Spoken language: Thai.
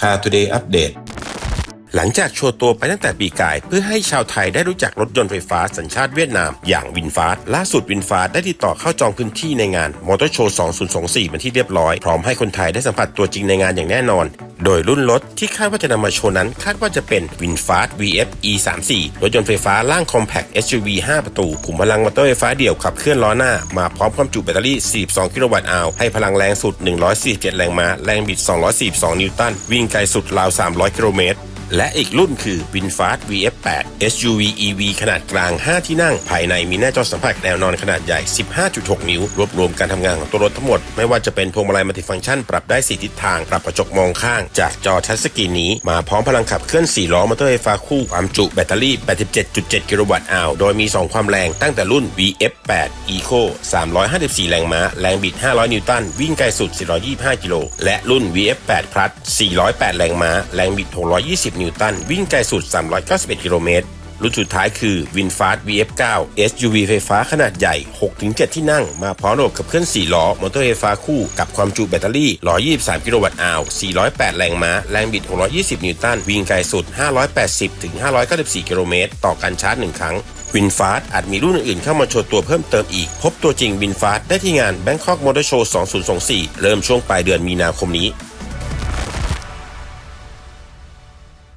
พา Today อัปเดต หลังจากโชว์ตัวไปตั้งแต่ปีกาย เพื่อให้ชาวไทยได้รู้จักรถยนต์ไฟฟ้าสัญชาติเวียดนาม อย่างวินฟาสล่าสุดวินฟาสได้ติดต่อเข้าจองพื้นที่ในงานมอเตอร์โชว์ 2024 เป็นที่เรียบร้อย พร้อมให้คนไทยได้สัมผัสตัวจริงในงานอย่างแน่นอน โดยรุ่นรถที่คาดว่าจะนำมาโชว์นั้น คาดว่าจะเป็นวินฟาส VF E34 รถยนต์ไฟฟ้าล่างคอมแพค SUV 5 ประตูขุมพลังมอเตอร์ไฟฟ้าเดี่ยวขับเคลื่อนล้อหน้า มาพร้อมความจุแบตเตอรี่ 42 กิโลวัตต์อาวให้พลังแรงสุด 147 แรงม้า แรงบิด 242 นิวตัน วิ่งไกลสุดราว 300 กิโลเมตร และอีกรุ่นคือ VinFast VF8 SUV EV ขนาดกลาง 5 ที่นั่ง ภายในมีหน้าจอสัมผัสแนวนอนขนาดใหญ่ 15.6 นิ้ว รวบรวมการทำงานของตัวรถทั้งหมด ไม่ว่าจะเป็นพวงมาลัยมัลติฟังก์ชัน ปรับได้ 4 ทิศทาง ปรับกระจกมองข้าง จากจอทัชสกรีนนี้ มาพร้อมพลังขับเคลื่อน 4 ล้อมอเตอร์ไฟฟ้าคู่ ความจุแบตเตอรี่ 87.7 กิโลวัตต์อาวโดยมี 2 ความแรงตั้งแต่รุ่น VF8 Eco 354 แรงม้า แรงบิด 500 นิวตัน วิ่งไกลสุด 425 กิโล และรุ่น VF8 Plus 408 แรงม้า แรงบิด 620นิวตัน วิ่งไกลสุด 391 กิโลเมตร รุ่นสุดท้ายคือ VinFast VF9 SUV ไฟฟ้าขนาดใหญ่ 6-7 ที่นั่ง มาพร้อมระบบขับเคลื่อน 4 ล้อ มอเตอร์ไฟฟ้าคู่กับความจุแบตเตอรี่ 123 กิโลวัตต์อาว408 แรงม้า แรงบิด 620 นิวตัน วิ่งไกลสุด 580-594 กิโลเมตร ต่อการชาร์จ 1 ครั้งวินฟาสอาจมีรุ่นอื่นๆเข้ามาโชว์ตัวเพิ่มเติมอีก พบตัวจริงวินฟาสได้ที่งาน Bangkok Motor Show 2024 เริ่มช่วงปลายเดือนมีนาคมนี้